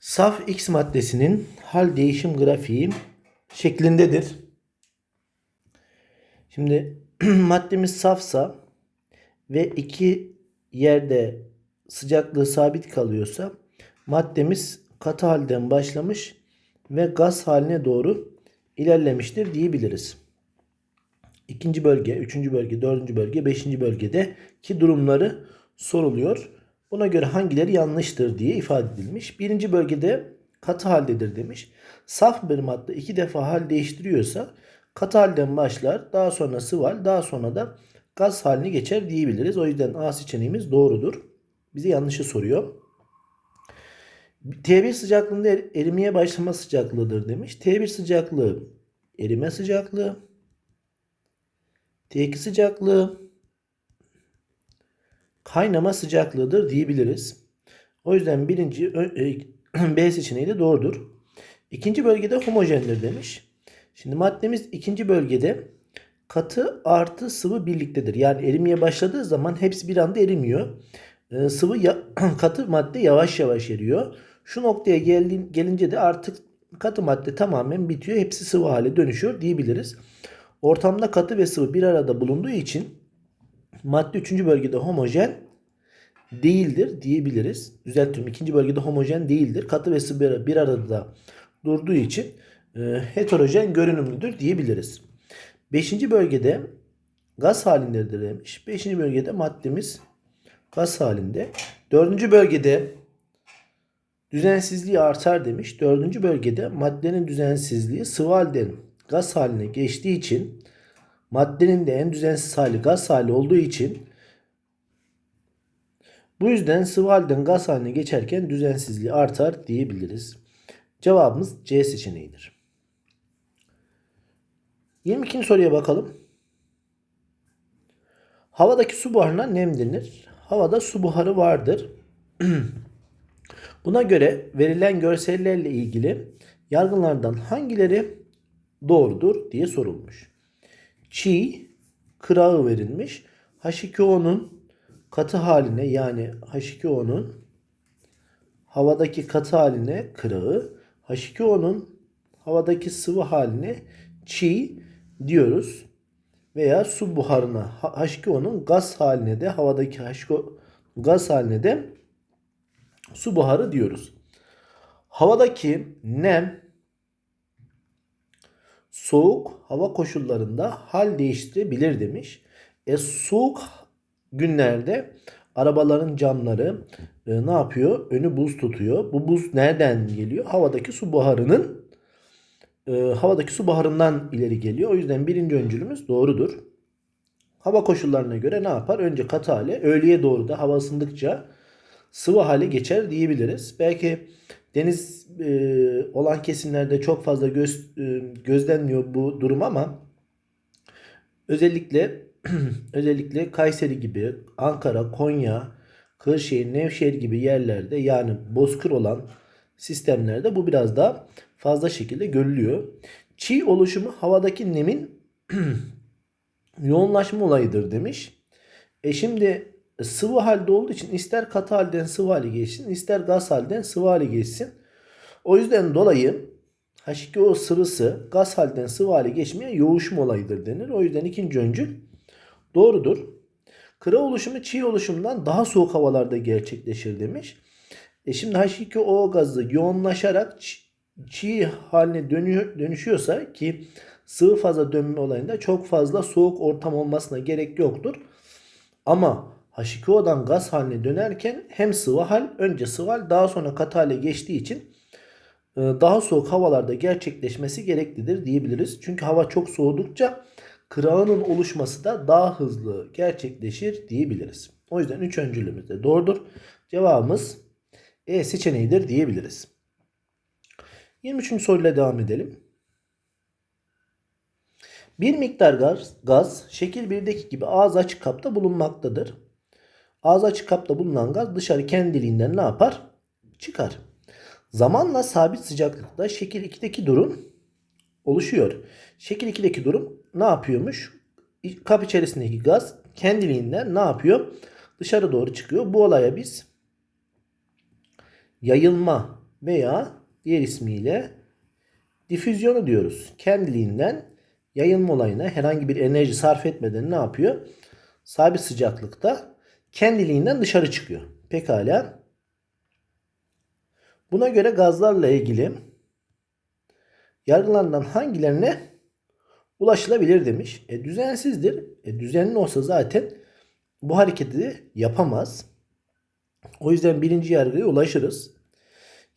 Saf X maddesinin hal değişim grafiği şeklindedir. Şimdi maddemiz safsa ve iki yerde sıcaklığı sabit kalıyorsa maddemiz katı halden başlamış ve gaz haline doğru ilerlemiştir diyebiliriz. İkinci bölge, üçüncü bölge, dördüncü bölge, beşinci bölgede ki durumları soruluyor. Buna göre hangileri yanlıştır diye ifade edilmiş. Birinci bölgede katı haldedir demiş. Saf bir madde iki defa hal değiştiriyorsa katı halden başlar, daha sonra sıvı daha sonra da gaz haline geçer diyebiliriz. O yüzden A seçeneğimiz doğrudur. Bize yanlışı soruyor. T1 sıcaklığında er- erimeye başlama sıcaklığıdır demiş. T1 sıcaklığı erime sıcaklığı. T2 sıcaklığı kaynama sıcaklığıdır diyebiliriz. O yüzden birinci e, B seçeneği de doğrudur. İkinci bölgede homojendir demiş. Şimdi maddemiz ikinci bölgede katı artı sıvı birliktedir. Yani erimeye başladığı zaman hepsi bir anda erimiyor. Ee, sıvı ya- katı madde yavaş yavaş eriyor. Şu noktaya geldiğin, gelince de artık katı madde tamamen bitiyor. Hepsi sıvı hale dönüşüyor diyebiliriz. Ortamda katı ve sıvı bir arada bulunduğu için madde 3. bölgede homojen değildir diyebiliriz. Düzeltiyorum. ikinci bölgede homojen değildir. Katı ve sıvı bir- arada durduğu için e, heterojen görünümlüdür diyebiliriz. Beşinci bölgede gaz halindedir demiş. Beşinci bölgede maddemiz gaz halinde. Dördüncü bölgede düzensizliği artar demiş. Dördüncü bölgede maddenin düzensizliği sıvı halden gaz haline geçtiği için maddenin de en düzensiz hali gaz hali olduğu için bu yüzden sıvı halden gaz haline geçerken düzensizliği artar diyebiliriz. Cevabımız C seçeneğidir. 22. soruya bakalım. Havadaki su buharına nem denir. Havada su buharı vardır. Buna göre verilen görsellerle ilgili yargılardan hangileri doğrudur diye sorulmuş. Çiğ kırağı verilmiş. H2O'nun katı haline yani H2O'nun havadaki katı haline kırağı, H2O'nun havadaki sıvı haline çiğ diyoruz. Veya su buharına H2O'nun gaz haline de havadaki H2O gaz haline de su buharı diyoruz. Havadaki nem soğuk hava koşullarında hal değiştirebilir demiş. E soğuk günlerde arabaların camları e, ne yapıyor? Önü buz tutuyor. Bu buz nereden geliyor? Havadaki su buharının e, havadaki su buharından ileri geliyor. O yüzden birinci öncülümüz doğrudur. Hava koşullarına göre ne yapar? Önce katı hale, öğleye doğru da hava ısındıkça sıvı hale geçer diyebiliriz. Belki deniz e, olan kesimlerde çok fazla göz, e, gözlenmiyor bu durum ama özellikle özellikle Kayseri gibi, Ankara, Konya, Kırşehir, Nevşehir gibi yerlerde yani bozkır olan sistemlerde bu biraz daha fazla şekilde görülüyor. Çiğ oluşumu havadaki nemin yoğunlaşma olayıdır demiş. E şimdi sıvı halde olduğu için ister katı halden sıvı hale geçsin, ister gaz halden sıvı hale geçsin. O yüzden dolayı H2O sıvısı gaz halden sıvı hale geçmeye yoğuşma olayıdır denir. O yüzden ikinci öncül doğrudur. Kıra oluşumu çiğ oluşumdan daha soğuk havalarda gerçekleşir demiş. E şimdi H2O gazı yoğunlaşarak çiğ haline dönüşüyorsa ki sıvı faza dönme olayında çok fazla soğuk ortam olmasına gerek yoktur. Ama H2O'dan gaz haline dönerken hem sıvı hal önce sıvı hal daha sonra katı hale geçtiği için e, daha soğuk havalarda gerçekleşmesi gereklidir diyebiliriz. Çünkü hava çok soğudukça kırağının oluşması da daha hızlı gerçekleşir diyebiliriz. O yüzden üç öncülümüz de doğrudur. Cevabımız E seçeneğidir diyebiliriz. 23. soruyla devam edelim. Bir miktar gaz, gaz şekil 1'deki gibi ağız açık kapta bulunmaktadır. Ağız açık kapta bulunan gaz dışarı kendiliğinden ne yapar? Çıkar. Zamanla sabit sıcaklıkta şekil 2'deki durum oluşuyor. Şekil 2'deki durum ne yapıyormuş? Kap içerisindeki gaz kendiliğinden ne yapıyor? Dışarı doğru çıkıyor. Bu olaya biz yayılma veya diğer ismiyle difüzyonu diyoruz. Kendiliğinden yayılma olayına herhangi bir enerji sarf etmeden ne yapıyor? Sabit sıcaklıkta kendiliğinden dışarı çıkıyor. Pekala. Buna göre gazlarla ilgili yargılarından hangilerine ulaşılabilir demiş. E, düzensizdir. E, düzenli olsa zaten bu hareketi yapamaz. O yüzden birinci yargıya ulaşırız.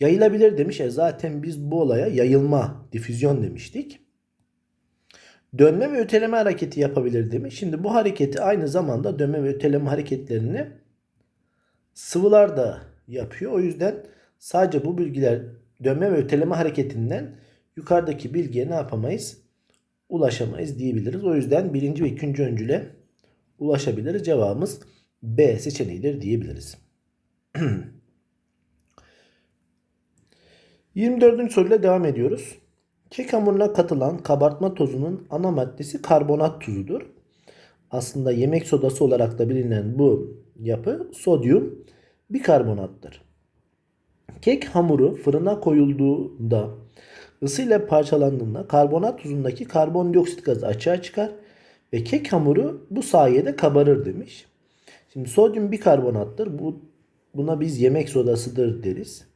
Yayılabilir demiş. E, zaten biz bu olaya yayılma, difüzyon demiştik. Dönme ve öteleme hareketi yapabilir demiş. Şimdi bu hareketi aynı zamanda dönme ve öteleme hareketlerini sıvılar da yapıyor. O yüzden sadece bu bilgiler dönme ve öteleme hareketinden yukarıdaki bilgiye ne yapamayız? Ulaşamayız diyebiliriz. O yüzden birinci ve ikinci öncüle ulaşabiliriz. Cevabımız B seçeneğidir diyebiliriz. 24. soruyla devam ediyoruz. Kek hamuruna katılan kabartma tozunun ana maddesi karbonat tuzudur. Aslında yemek sodası olarak da bilinen bu yapı sodyum bikarbonattır. Kek hamuru fırına koyulduğunda ısıyla parçalandığında karbonat tuzundaki karbondioksit gazı açığa çıkar ve kek hamuru bu sayede kabarır demiş. Şimdi sodyum bikarbonattır. Bu buna biz yemek sodasıdır deriz.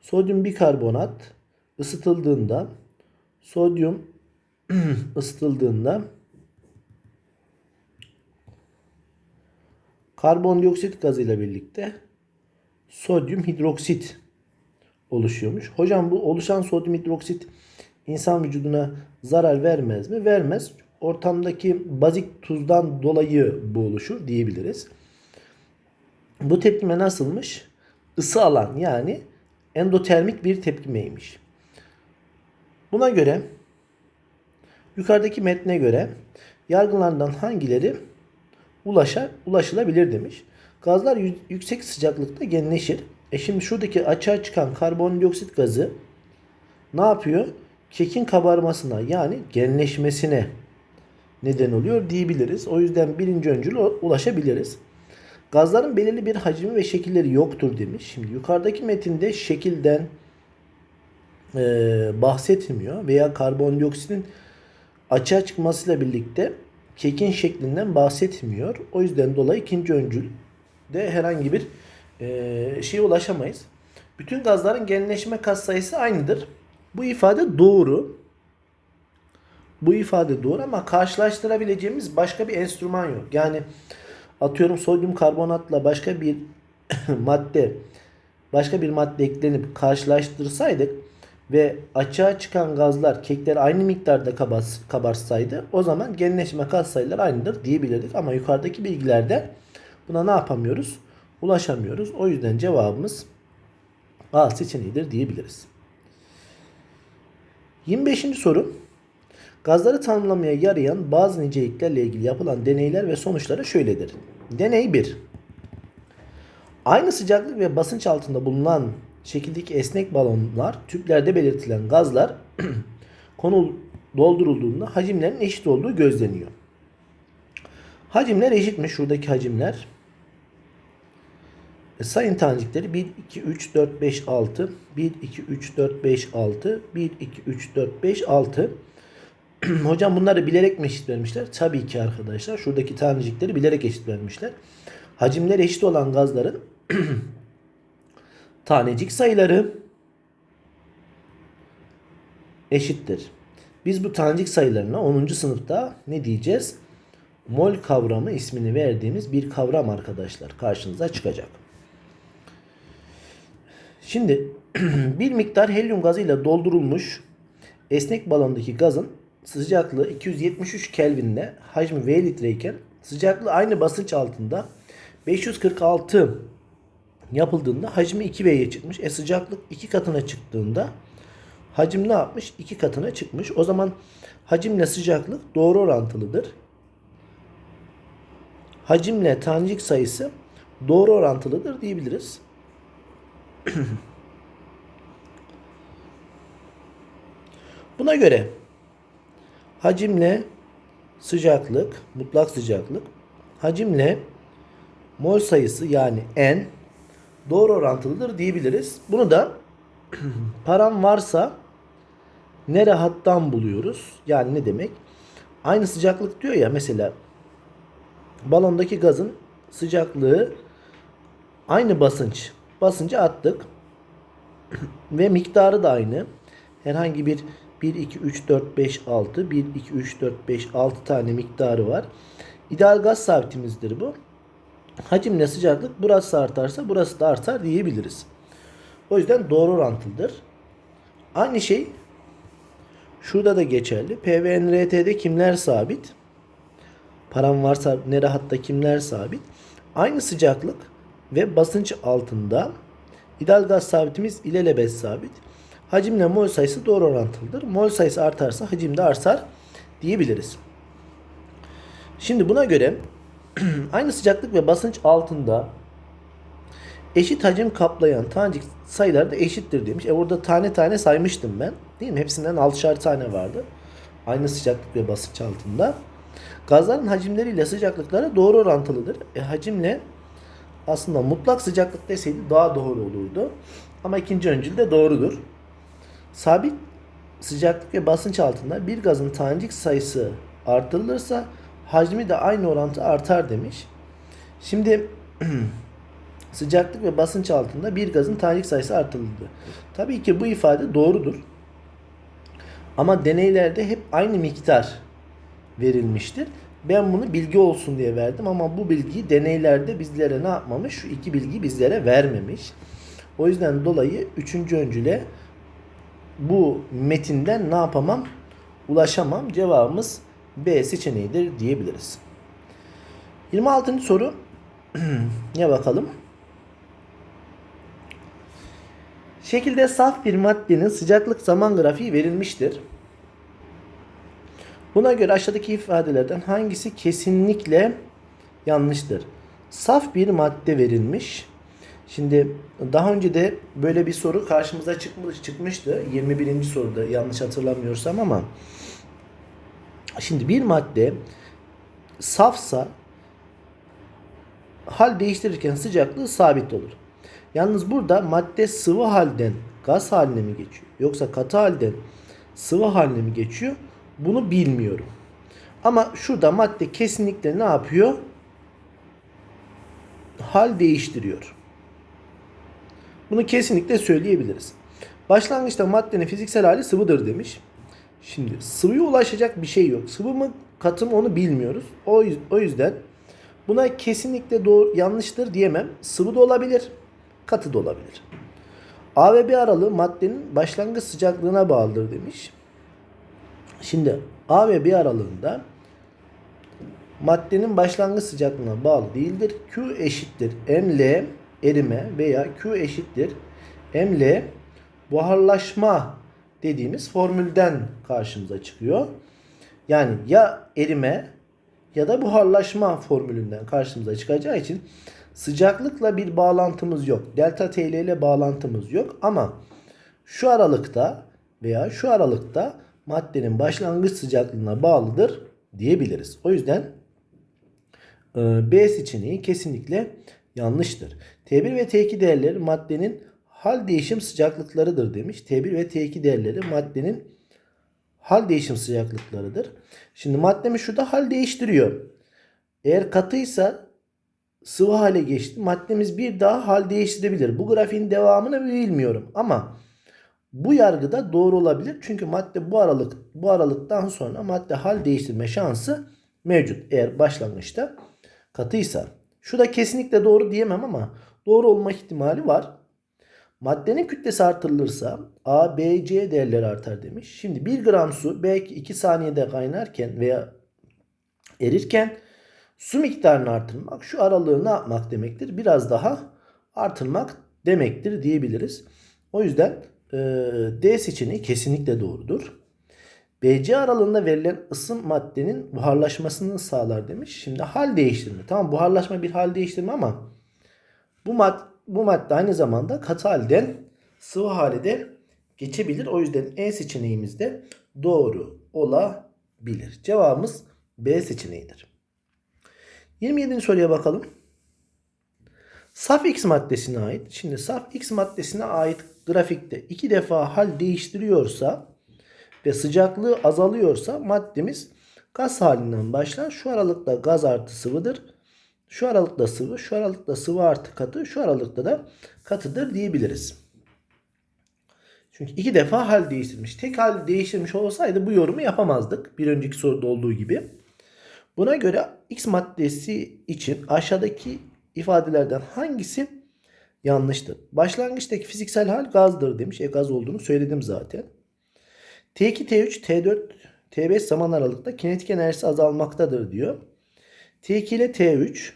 Sodyum bikarbonat ısıtıldığında sodyum ısıtıldığında karbondioksit gazıyla birlikte sodyum hidroksit oluşuyormuş. Hocam bu oluşan sodyum hidroksit insan vücuduna zarar vermez mi? Vermez. Ortamdaki bazik tuzdan dolayı bu oluşur diyebiliriz. Bu tepkime nasılmış? Isı alan yani endotermik bir tepkimeymiş. Buna göre yukarıdaki metne göre yargılardan hangileri ulaşa, ulaşılabilir demiş. Gazlar yüksek sıcaklıkta genleşir. E şimdi şuradaki açığa çıkan karbondioksit gazı ne yapıyor? Kekin kabarmasına yani genleşmesine neden oluyor diyebiliriz. O yüzden birinci öncül ulaşabiliriz. Gazların belirli bir hacmi ve şekilleri yoktur demiş. Şimdi yukarıdaki metinde şekilden e, bahsetmiyor veya karbondioksitin açığa çıkmasıyla birlikte kekin şeklinden bahsetmiyor. O yüzden dolayı ikinci öncül de herhangi bir e, şeye ulaşamayız. Bütün gazların genleşme katsayısı aynıdır. Bu ifade doğru. Bu ifade doğru ama karşılaştırabileceğimiz başka bir enstrüman yok. Yani atıyorum sodyum karbonatla başka bir madde başka bir madde eklenip karşılaştırsaydık ve açığa çıkan gazlar kekler aynı miktarda kabars, kabarsaydı o zaman genleşme katsayıları aynıdır diyebilirdik. Ama yukarıdaki bilgilerde buna ne yapamıyoruz? Ulaşamıyoruz. O yüzden cevabımız A seçeneğidir diyebiliriz. 25. soru. Gazları tanımlamaya yarayan bazı niceliklerle ilgili yapılan deneyler ve sonuçları şöyledir. Deney 1. Aynı sıcaklık ve basınç altında bulunan şekildeki esnek balonlar tüplerde belirtilen gazlar konu doldurulduğunda hacimlerin eşit olduğu gözleniyor. Hacimler eşitmiş şuradaki hacimler. E, sayın tanecikleri 1, 2, 3, 4, 5, 6. 1, 2, 3, 4, 5, 6. 1, 2, 3, 4, 5, 6. Hocam bunları bilerek mi eşit vermişler? Tabii ki arkadaşlar. Şuradaki tanecikleri bilerek eşit vermişler. Hacimler eşit olan gazların tanecik sayıları eşittir. Biz bu tanecik sayılarına 10. sınıfta ne diyeceğiz? Mol kavramı ismini verdiğimiz bir kavram arkadaşlar karşınıza çıkacak. Şimdi bir miktar helyum gazıyla doldurulmuş esnek balondaki gazın sıcaklığı 273 Kelvin'de hacmi V litreyken sıcaklığı aynı basınç altında 546 yapıldığında hacmi 2V'ye çıkmış. E sıcaklık 2 katına çıktığında hacim ne yapmış? 2 katına çıkmış. O zaman hacimle sıcaklık doğru orantılıdır. Hacimle tanecik sayısı doğru orantılıdır diyebiliriz. Buna göre hacimle sıcaklık, mutlak sıcaklık, hacimle mol sayısı yani N doğru orantılıdır diyebiliriz. Bunu da param varsa ne rahattan buluyoruz? Yani ne demek? Aynı sıcaklık diyor ya mesela balondaki gazın sıcaklığı aynı basınç. Basıncı attık. Ve miktarı da aynı. Herhangi bir 1, 2, 3, 4, 5, 6. 1, 2, 3, 4, 5, 6 tane miktarı var. İdeal gaz sabitimizdir bu. Hacimle sıcaklık burası artarsa burası da artar diyebiliriz. O yüzden doğru orantılıdır. Aynı şey şurada da geçerli. PVNRT'de kimler sabit? Param varsa ne rahatta kimler sabit? Aynı sıcaklık ve basınç altında ideal gaz sabitimiz ilelebet sabit. Hacimle mol sayısı doğru orantılıdır. Mol sayısı artarsa hacim de artar diyebiliriz. Şimdi buna göre aynı sıcaklık ve basınç altında eşit hacim kaplayan tanecik sayıları da eşittir demiş. E burada tane tane saymıştım ben. Değil mi? Hepsinden 6'şar tane vardı. Aynı sıcaklık ve basınç altında. Gazların hacimleriyle sıcaklıkları doğru orantılıdır. E hacimle aslında mutlak sıcaklık deseydi daha doğru olurdu. Ama ikinci öncül de doğrudur. Sabit sıcaklık ve basınç altında bir gazın tanecik sayısı artırılırsa hacmi de aynı orantı artar demiş. Şimdi sıcaklık ve basınç altında bir gazın tanecik sayısı artırıldı. Tabii ki bu ifade doğrudur. Ama deneylerde hep aynı miktar verilmiştir. Ben bunu bilgi olsun diye verdim ama bu bilgiyi deneylerde bizlere ne yapmamış? Şu iki bilgiyi bizlere vermemiş. O yüzden dolayı üçüncü öncüle bu metinden ne yapamam? Ulaşamam. Cevabımız B seçeneğidir diyebiliriz. 26. soru ne bakalım? Şekilde saf bir maddenin sıcaklık zaman grafiği verilmiştir. Buna göre aşağıdaki ifadelerden hangisi kesinlikle yanlıştır? Saf bir madde verilmiş. Şimdi daha önce de böyle bir soru karşımıza çıkmış, çıkmıştı. 21. soruda yanlış hatırlamıyorsam ama şimdi bir madde safsa hal değiştirirken sıcaklığı sabit olur. Yalnız burada madde sıvı halden gaz haline mi geçiyor yoksa katı halden sıvı haline mi geçiyor? Bunu bilmiyorum. Ama şurada madde kesinlikle ne yapıyor? Hal değiştiriyor. Bunu kesinlikle söyleyebiliriz. Başlangıçta maddenin fiziksel hali sıvıdır demiş. Şimdi sıvıya ulaşacak bir şey yok. Sıvı mı katı mı onu bilmiyoruz. O, o yüzden buna kesinlikle doğru yanlıştır diyemem. Sıvı da olabilir, katı da olabilir. A ve B aralığı maddenin başlangıç sıcaklığına bağlıdır demiş. Şimdi A ve B aralığında maddenin başlangıç sıcaklığına bağlı değildir. Q eşittir ml erime veya Q eşittir ml buharlaşma dediğimiz formülden karşımıza çıkıyor. Yani ya erime ya da buharlaşma formülünden karşımıza çıkacağı için sıcaklıkla bir bağlantımız yok. Delta TL ile bağlantımız yok ama şu aralıkta veya şu aralıkta maddenin başlangıç sıcaklığına bağlıdır diyebiliriz. O yüzden e, B seçeneği kesinlikle yanlıştır. T1 ve T2 değerleri maddenin hal değişim sıcaklıklarıdır demiş. T1 ve T2 değerleri maddenin hal değişim sıcaklıklarıdır. Şimdi maddemiz şurada hal değiştiriyor. Eğer katıysa sıvı hale geçti. Maddemiz bir daha hal değiştirebilir. Bu grafiğin devamını bilmiyorum ama bu yargıda doğru olabilir. Çünkü madde bu aralık bu aralıktan sonra madde hal değiştirme şansı mevcut. Eğer başlangıçta katıysa. Şu da kesinlikle doğru diyemem ama doğru olma ihtimali var. Maddenin kütlesi artırılırsa A, B, C değerleri artar demiş. Şimdi 1 gram su belki 2 saniyede kaynarken veya erirken su miktarını artırmak şu aralığı ne yapmak demektir? Biraz daha artırmak demektir diyebiliriz. O yüzden e, D seçeneği kesinlikle doğrudur. BC aralığında verilen ısım maddenin buharlaşmasını sağlar demiş. Şimdi hal değiştirme. Tamam buharlaşma bir hal değiştirme ama bu, mad bu madde aynı zamanda katı halden sıvı hale de geçebilir. O yüzden E seçeneğimiz de doğru olabilir. Cevabımız B seçeneğidir. 27. soruya bakalım. Saf X maddesine ait. Şimdi saf X maddesine ait grafikte iki defa hal değiştiriyorsa ve sıcaklığı azalıyorsa maddemiz gaz halinden başlar. Şu aralıkta gaz artı sıvıdır. Şu aralıkta sıvı, şu aralıkta sıvı artı katı, şu aralıkta da katıdır diyebiliriz. Çünkü iki defa hal değiştirmiş. Tek hal değiştirmiş olsaydı bu yorumu yapamazdık. Bir önceki soruda olduğu gibi. Buna göre X maddesi için aşağıdaki ifadelerden hangisi yanlıştır? Başlangıçtaki fiziksel hal gazdır demiş. E gaz olduğunu söyledim zaten. T2, T3, T4, T5 zaman aralıkta kinetik enerjisi azalmaktadır diyor. T2 ile T3,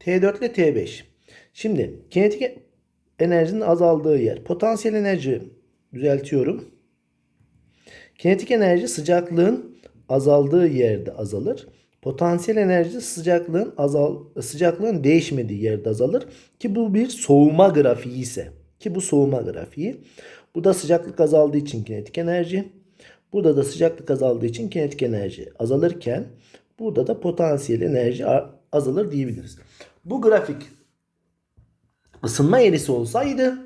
T4 ile T5. Şimdi kinetik enerjinin azaldığı yer. Potansiyel enerji düzeltiyorum. Kinetik enerji sıcaklığın azaldığı yerde azalır. Potansiyel enerji sıcaklığın azal sıcaklığın değişmediği yerde azalır ki bu bir soğuma grafiği ise ki bu soğuma grafiği. Burada sıcaklık azaldığı için kinetik enerji, burada da sıcaklık azaldığı için kinetik enerji azalırken burada da potansiyel enerji azalır diyebiliriz. Bu grafik ısınma eğrisi olsaydı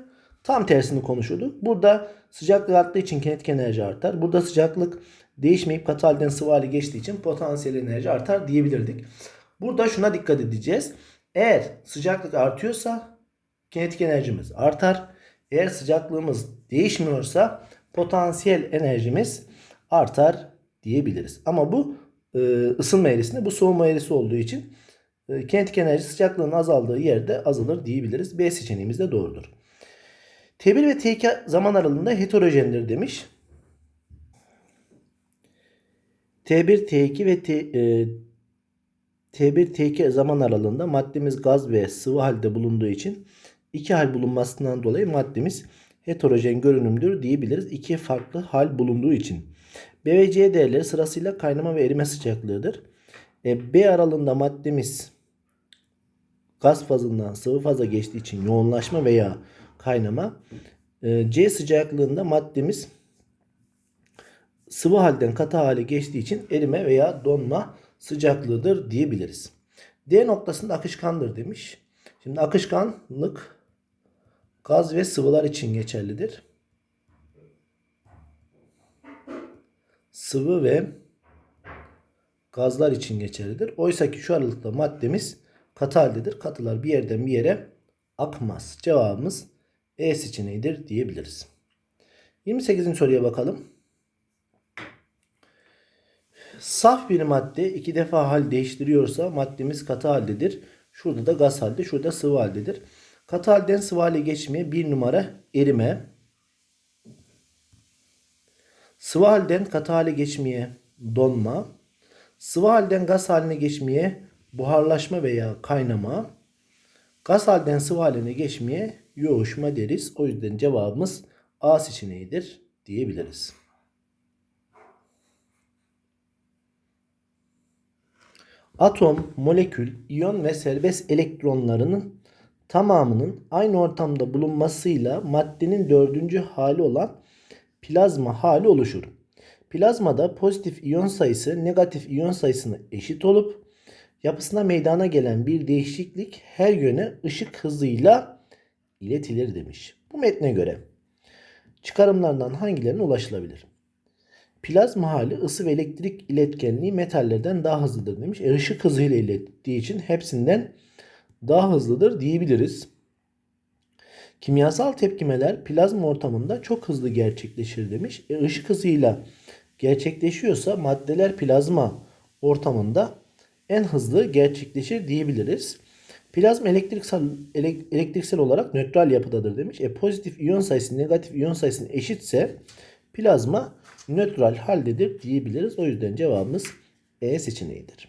tam tersini konuşurduk. Burada sıcaklık arttığı için kinetik enerji artar. Burada sıcaklık değişmeyip katı halden sıvı hale geçtiği için potansiyel enerji artar diyebilirdik. Burada şuna dikkat edeceğiz. Eğer sıcaklık artıyorsa kinetik enerjimiz artar. Eğer sıcaklığımız değişmiyorsa potansiyel enerjimiz artar diyebiliriz. Ama bu e, ısınma eğrisinde bu soğuma eğrisi olduğu için e, kinetik enerji sıcaklığın azaldığı yerde azalır diyebiliriz. B seçeneğimiz de doğrudur. T1 ve T2 zaman aralığında heterojendir demiş. T1, T2 ve T, e, T1, T2 zaman aralığında maddemiz gaz ve sıvı halde bulunduğu için iki hal bulunmasından dolayı maddemiz heterojen görünümdür diyebiliriz. İki farklı hal bulunduğu için. B ve C değerleri sırasıyla kaynama ve erime sıcaklığıdır. E, B aralığında maddemiz gaz fazından sıvı faza geçtiği için yoğunlaşma veya kaynama. E, C sıcaklığında maddemiz sıvı halden katı hale geçtiği için erime veya donma sıcaklığıdır diyebiliriz. D noktasında akışkandır demiş. Şimdi akışkanlık gaz ve sıvılar için geçerlidir. Sıvı ve gazlar için geçerlidir. Oysa ki şu aralıkta maddemiz katı haldedir. Katılar bir yerden bir yere akmaz. Cevabımız E seçeneğidir diyebiliriz. 28. soruya bakalım. Saf bir madde iki defa hal değiştiriyorsa maddemiz katı haldedir. Şurada da gaz halde, şurada sıvı haldedir. Katı halden sıvı hale geçmeye bir numara erime. Sıvı halden katı hale geçmeye donma. Sıvı halden gaz haline geçmeye buharlaşma veya kaynama. Gaz halden sıvı haline geçmeye yoğuşma deriz. O yüzden cevabımız A seçeneğidir diyebiliriz. Atom, molekül, iyon ve serbest elektronlarının tamamının aynı ortamda bulunmasıyla maddenin dördüncü hali olan plazma hali oluşur. Plazmada pozitif iyon sayısı negatif iyon sayısına eşit olup yapısına meydana gelen bir değişiklik her yöne ışık hızıyla iletilir demiş. Bu metne göre çıkarımlardan hangilerine ulaşılabilir? Plazma hali ısı ve elektrik iletkenliği metallerden daha hızlıdır demiş. E, ışık hızıyla ilettiği için hepsinden daha hızlıdır diyebiliriz. Kimyasal tepkimeler plazma ortamında çok hızlı gerçekleşir demiş. E, ışık hızıyla gerçekleşiyorsa maddeler plazma ortamında en hızlı gerçekleşir diyebiliriz. Plazma elektriksel, elektriksel olarak nötral yapıdadır demiş. E, pozitif iyon sayısı negatif iyon sayısının eşitse plazma nötral haldedir diyebiliriz. O yüzden cevabımız E seçeneğidir.